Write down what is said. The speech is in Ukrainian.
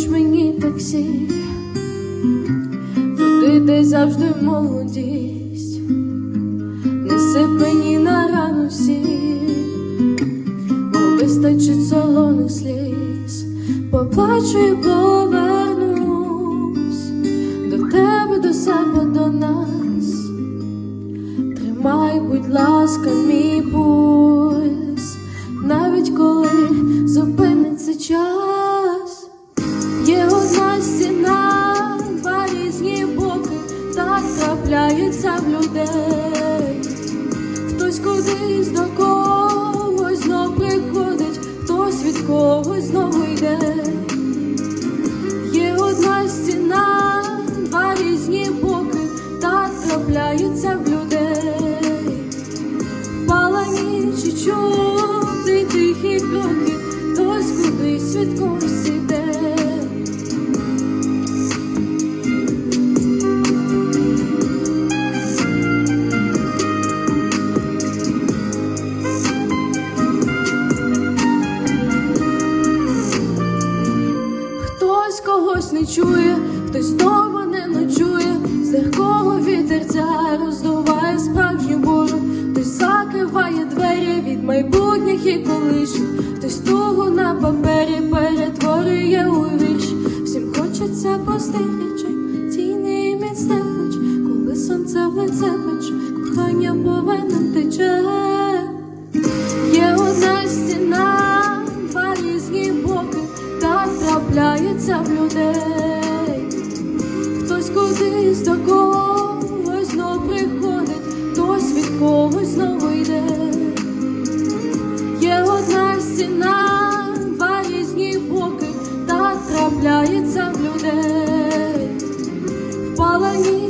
Поклич мені таксі, туди, де завжди молодість, неси мені на рану сіль, бо вистачить солоних сліз, поплачу і повернусь так трапляється в людей. Хтось кудись до когось знов приходить, хтось від когось знову йде. Є одна стіна, два різні боки, так трапляється Хтось когось не чує, хтось вдома не ночує, з легкого вітерця роздуває справжню бурю, хтось закриває двері від майбутніх і колишніх, хтось тугу на папері перетворює у вірш. Всім хочеться простих речей, тіни і міцних плеч, коли сонце в лице пече, кохання повинен тече. трапляється в людей, хтось кудись до когось знов приходить, хтось від когось знову йде, є одна стіна, два різні боки, та трапляється в людей, в палані.